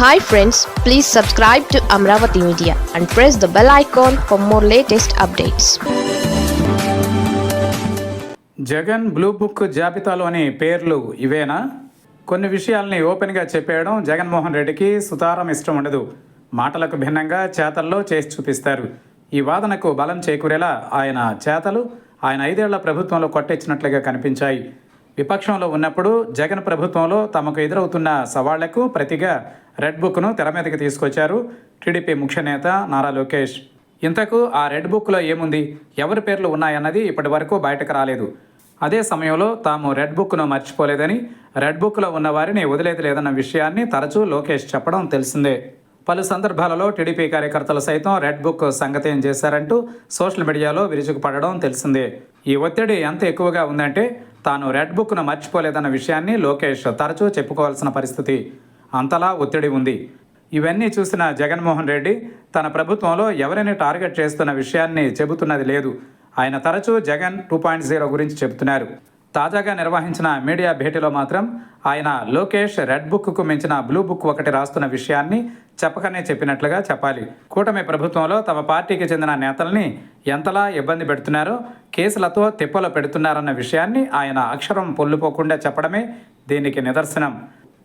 Hi friends please subscribe to Amaravati media and press the bell icon for more latest updates Jagan blue book జాబితాలోని పేర్లు ఇవేనా? కొన్ని విషయాల్ని ఓపెన్గా చెప్పేయడం జగన్మోహన్ రెడ్డికి సుతారం ఇష్టం ఉండదు. మాటలకు భిన్నంగా చేతల్లో చేసి చూపిస్తారు. ఈ వాదనకు బలం చేకూరేలా ఆయన చేతలు ఆయన ఐదేళ్ళ ప్రభుత్వంలో కొట్టెచ్చినట్లుగా కనిపించాయి. విపక్షంలో ఉన్నప్పుడు జగన్ ప్రభుత్వంలో తమకు ఎదురవుతున్న సవాళ్ళకు ప్రతిగా రెడ్ బుక్ను తెర మీదకి తీసుకొచ్చారు టీడీపీ ముఖ్య నేత నారా లోకేష్. ఇంతకు ఆ రెడ్ బుక్లో ఏముంది? ఎవరి పేర్లు ఉన్నాయన్నది ఇప్పటి వరకు బయటకు రాలేదు. అదే సమయంలో తాము రెడ్ బుక్ను మర్చిపోలేదని రెడ్ బుక్లో ఉన్న వారిని వదిలేది లేదన్న విషయాన్ని తరచూ లోకేష్ చెప్పడం తెలిసిందే. పలు సందర్భాలలో టీడీపీ కార్యకర్తలు సైతం రెడ్ బుక్ సంగతి ఏం చేశారంటూ సోషల్ మీడియాలో విరుచుకుపడడం తెలిసిందే. ఈ ఒత్తిడి ఎంత ఎక్కువగా ఉందంటే తాను రెడ్ బుక్ను మర్చిపోలేదన్న విషయాన్ని లోకేష్ తరచూ చెప్పుకోవాల్సిన పరిస్థితి. అంతలా ఒత్తిడి ఉంది. ఇవన్నీ చూసిన జగన్మోహన్ రెడ్డి తన ప్రభుత్వంలో ఎవరిని టార్గెట్ చేస్తున్న విషయాన్ని చెబుతున్నది లేదు. ఆయన తరచూ జగన్ టూ పాయింట్ జీరో గురించి చెబుతున్నారు. తాజాగా నిర్వహించిన మీడియా భేటీలో మాత్రం ఆయన లోకేష్ రెడ్ బుక్కు మించిన బ్లూ బుక్ ఒకటి రాస్తున్న విషయాన్ని చెప్పకనే చెప్పినట్లుగా చెప్పాలి. కూటమి ప్రభుత్వంలో తమ పార్టీకి చెందిన నేతల్ని ఎంతలా ఇబ్బంది పెడుతున్నారో కేసులతో తిప్పలు పెడుతున్నారన్న విషయాన్ని ఆయన అక్షరం పొల్లుపోకుండా చెప్పడమే దీనికి నిదర్శనం.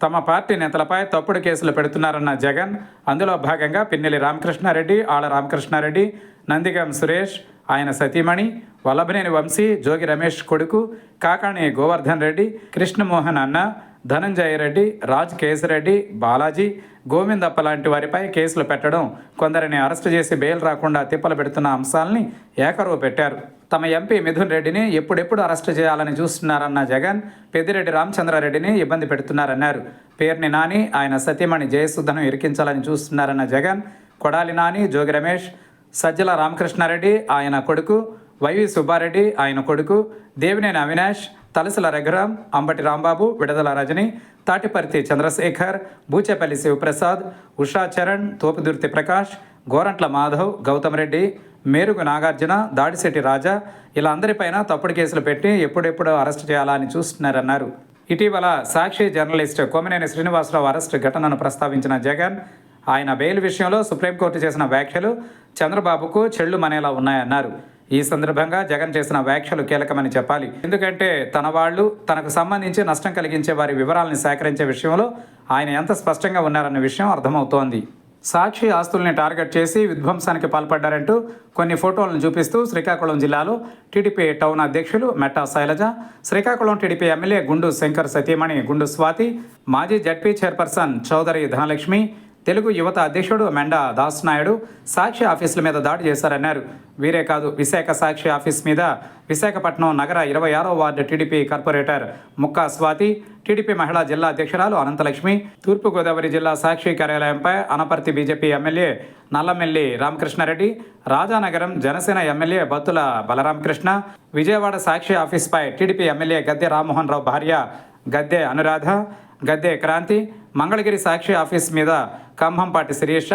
తమ పార్టీ నేతలపై తప్పుడు కేసులు పెడుతున్నారన్న జగన్ అందులో భాగంగా పిన్నెలి రామకృష్ణారెడ్డి ఆళ్ళ రామకృష్ణారెడ్డి నందిగం సురేష్ ఆయన సతీమణి వల్లభనేని వంశీ జోగి రమేష్ కొడుకు కాకాణి గోవర్ధన్ రెడ్డి కృష్ణమోహన్ అన్న ధనంజయ రెడ్డి రాజ్ కేసిరెడ్డి బాలాజీ గోవిందప్ప లాంటి వారిపై కేసులు పెట్టడం కొందరిని అరెస్టు చేసి బెయిల్ రాకుండా తిప్పలు పెడుతున్న అంశాలని ఏకరువు పెట్టారు. తమ ఎంపీ మిథున్ రెడ్డిని ఎప్పుడెప్పుడు అరెస్టు చేయాలని చూస్తున్నారన్న జగన్ పెద్దిరెడ్డి రామచంద్రారెడ్డిని ఇబ్బంది పెడుతున్నారన్నారు. పేర్ని నాని ఆయన సతీమణి జయసుధను ఇరికించాలని చూస్తున్నారన్న జగన్ కొడాలి నాని జోగి రమేష్ సజ్జల రామకృష్ణారెడ్డి ఆయన కొడుకు వైవి సుబ్బారెడ్డి ఆయన కొడుకు దేవినేని అవినాష్ తలసల రఘురాం అంబటి రాంబాబు విడదల రజని తాటిపర్తి చంద్రశేఖర్ బూచేపల్లి శివప్రసాద్ ఉషా చరణ్ తోపుదుర్తి ప్రకాష్ గోరంట్ల మాధవ్ గౌతమ్ రెడ్డి మేరుకు నాగార్జున దాడిశెట్టి రాజా ఇలా అందరిపైన తప్పుడు కేసులు పెట్టి ఎప్పుడెప్పుడు అరెస్ట్ చేయాలా అని చూస్తున్నారన్నారు. ఇటీవల సాక్షి జర్నలిస్ట్ కొమ్మినేని శ్రీనివాసరావు అరెస్ట్ ఘటనను ప్రస్తావించిన జగన్ ఆయన బెయిల్ విషయంలో సుప్రీంకోర్టు చేసిన వ్యాఖ్యలు చంద్రబాబుకు చెళ్ళు మనేలా ఉన్నాయన్నారు. ఈ సందర్భంగా జగన్ చేసిన వ్యాఖ్యలు కీలకమని చెప్పాలి. ఎందుకంటే తన వాళ్ళు తనకు సంబంధించి నష్టం కలిగించే వారి వివరాలను సేకరించే విషయంలో ఆయన ఎంత స్పష్టంగా ఉన్నారన్న విషయం అర్థమవుతోంది. సాక్షి ఆస్తుల్ని టార్గెట్ చేసి విధ్వంసానికి పాల్పడ్డారంటూ కొన్ని ఫోటోలను చూపిస్తూ శ్రీకాకుళం జిల్లాలో టీడీపీ టౌన్ అధ్యక్షులు మెట్టా శైలజ శ్రీకాకుళం టీడీపీ ఎమ్మెల్యే గుండు శంకర్ సతీమణి గుండు స్వాతి మాజీ జడ్పీ చైర్పర్సన్ చౌదరి ధనలక్ష్మి తెలుగు యువత అధ్యక్షుడు మెండా దాస్ నాయుడు సాక్షి ఆఫీసుల మీద దాడి చేశారన్నారు. వీరే కాదు విశాఖ సాక్షి ఆఫీస్ మీద విశాఖపట్నం నగర ఇరవై ఆరో ward TDP corporator Mukka Swathi TDP మహిళా జిల్లా అధ్యక్షురాలు అనంతలక్ష్మి తూర్పుగోదావరి జిల్లా Sakshi కార్యాలయంపై Anaparthi BJP MLA Nallamilli Ramakrishna Reddy Rajanagaram Janasena MLA Bathula Balaramakrishna Vijayawada Sakshi ఆఫీస్పై TDP MLA Gadde Rammohan Rao భార్య గద్దె అనురాధ గద్దె క్రాంతి మంగళగిరి సాక్షి ఆఫీస్ మీద కంభంపాటి శిరీష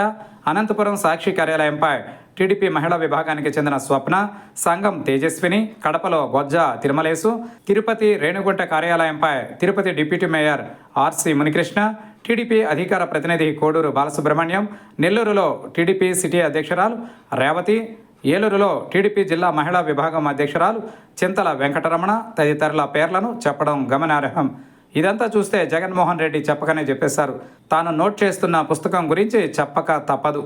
అనంతపురం సాక్షి కార్యాలయంపై టీడీపీ మహిళా విభాగానికి చెందిన స్వప్న సంఘం తేజస్విని కడపలో Bojja Tirumalesu Tirupati Renigunta కార్యాలయంపై Tirupati deputy mayor RC Munikrishna TDP అధికార ప్రతినిధి కోడూరు బాలసుబ్రహ్మణ్యం నెల్లూరులో టీడీపీ సిటీ అధ్యక్షురాలు రేవతి ఏలూరులో టీడీపీ జిల్లా మహిళా విభాగం అధ్యక్షురాలు చింతల వెంకటరమణ తదితరుల పేర్లను చెప్పడం గమనార్హం. ఇదంతా చూస్తే జగన్మోహన్ రెడ్డి చెప్పకనే చెప్పేశారు. తాను నోట్ చేస్తున్న పుస్తకం గురించి చెప్పక తప్పదు.